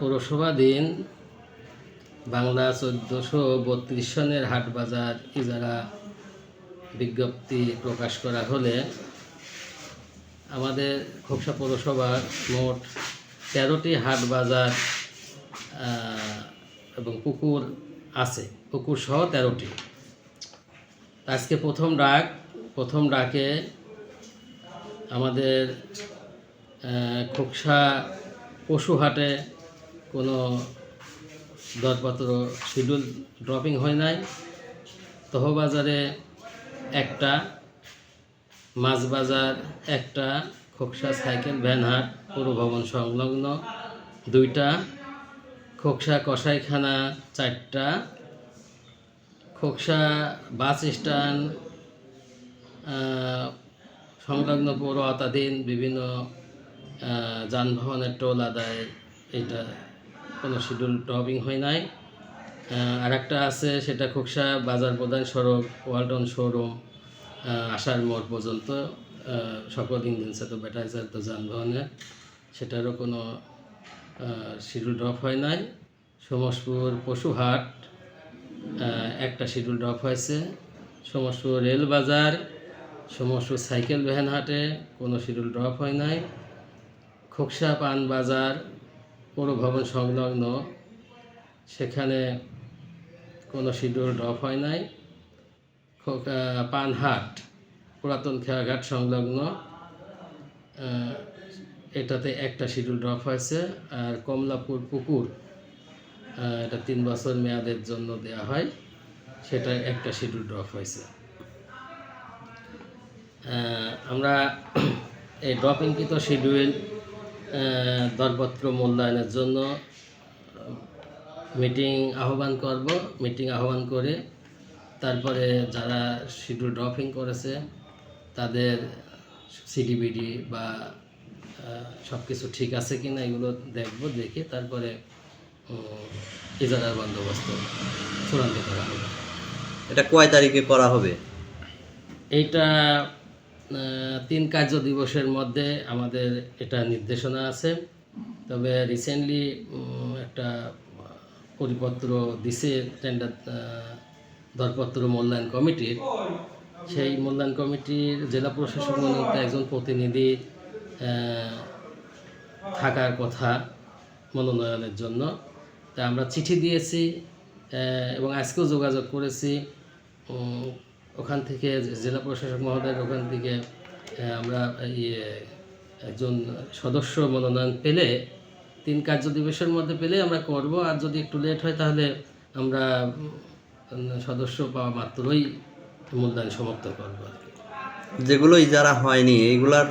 পৌরসভাধীন বাংলা চোদ্দোশো বত্রিশ সনের হাট বাজার ইজারা বিজ্ঞপ্তি প্রকাশ করা হলে আমাদের খোকসা পৌরসভার মোট তেরোটি হাট বাজার এবং পুকুর আছে। পুকুর সহ তেরোটি। আজকে প্রথম ডাক, প্রথম ডাকে আমাদের খোকসা পশু হাটে কোনো দরপত্র শিডিউল ড্রপিং হয় নাই। তহবাজারে একটা মাছ বাজার একটা, খোকসা সাইকেল ভ্যানহাট পৌর ভবন সংলগ্ন দুইটা, খোকসা কসাইখানা চারটা, খোকসা বাস স্ট্যান্ড সংলগ্ন পৌর আওতাধীন বিভিন্ন যানবাহনের টোল আদায়, এটা কোনো শিডিউল ড্রপিং হয় নাই। আর একটা আছে, সেটা খোকসা বাজার প্রধান সড়ক, ওয়ালটন শোরুম আসার মোড় পর্যন্ত সকল ইঞ্জিন সাথে ব্যাটারি চালিত যানবাহনের সেটারও কোনো শিডিউল ড্রপ হয় নাই। সমসপুর পশুহাট একটা শিডিউল ড্রপ হয়েছে। সমসপুর রেল বাজার সমসপুর সাইকেল ভ্যান হাটে কোনো শিডিউল ড্রপ হয় নাই। খোকসা পান বাজার পৌর ভবন সংলগ্ন, সেখানে কোনো শিডিউল ড্রপ হয় নাই। পানহাট, পুরাতন খেয়াঘাট সংলগ্ন এটাতে একটা শিডিউল ড্রপ হয়েছে। আর কমলাপুর পুকুর এটা তিন বছর মেয়াদের জন্য দেয়া হয় সেটা একটা শিডিউল ড্রপ হয়েছে। আমরা এই ড্রপিংকৃত শিডিউল দরপত্র মূল্যায়নের জন্য মিটিং আহ্বান করব। মিটিং আহ্বান করে তারপরে যারা শিডিউল ড্রপিং করেছে তাদের সিডিবিডি বা সব কিছু ঠিক আছে কি না এগুলো দেখব দেখে তারপরে ইজারার বন্দোবস্ত চূড়ান্ত করা হবে। এটা কয় তারিখে করা হবে? এইটা তিন কার্য দিবসের মধ্যে আমাদের এটা নির্দেশনা আছে। তবে রিসেন্টলি একটা পরিপত্র দিছে টেন্ডার দরপত্র মূল্যায়ন কমিটির। সেই মূল্যায়ন কমিটির জেলা প্রশাসক মনোনীত একজন প্রতিনিধি থাকার কথা মনোনয়নের জন্য। তা আমরা চিঠি দিয়েছি এবং আজকেও যোগাযোগ করেছি। ওখান থেকে জেলা প্রশাসক মহোদয়ের ওখান থেকে আমরা ইয়ে একজন সদস্য মনোনয়ন পেলে তিন কার্য দিবসের মধ্যে পেলে আমরা করব। আর যদি একটু লেট হয় তাহলে আমরা সদস্য পাওয়া মাত্রই মূল্যায়ন সমাপ্ত করব। আর কি যেগুলো ইজারা হয়নি এইগুলার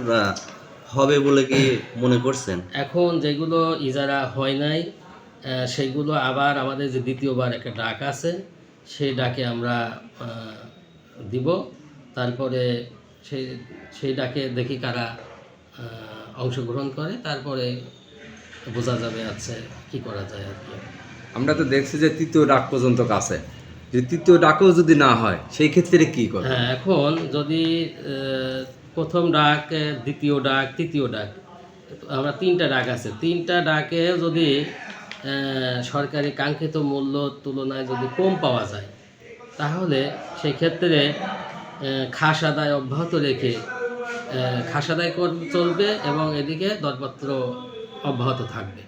হবে বলে কি মনে করছেন? এখন যেগুলো ইজারা হয় নাই আহ, সেইগুলো আবার আমাদের যে দ্বিতীয়বার একটা ডাক আছে সেই ডাকে আমরা দিব। তারপরে সেই সেই ডাকে দেখি কারা অংশগ্রহণ করে। তারপরে বোঝা যাবে আছে কি করা যায় আর কি। আমরা তো দেখছি যে তৃতীয় ডাক পর্যন্ত কাছে। যে তৃতীয় ডাকও যদি না হয় সেই ক্ষেত্রে কি করবে? হ্যাঁ এখন যদি প্রথম ডাক দ্বিতীয় ডাক তৃতীয় ডাক আমরা তিনটা ডাক আছে। তিনটা ডাকে যদি সরকারি কাঙ্ক্ষিত মূল্য তুলনায় যদি কম পাওয়া যায় তাহলে সেক্ষেত্রে খাস আদায় অব্যাহত রেখে খাস আদায় কর- চলবে এবং এদিকে দরপত্র অব্যাহত থাকবে।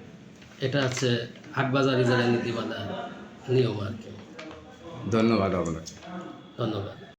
এটা হচ্ছে হাটবাজার ইজারা নীতিমালা নিয়ম আর কি। ধন্যবাদ আপনাকে। ধন্যবাদ।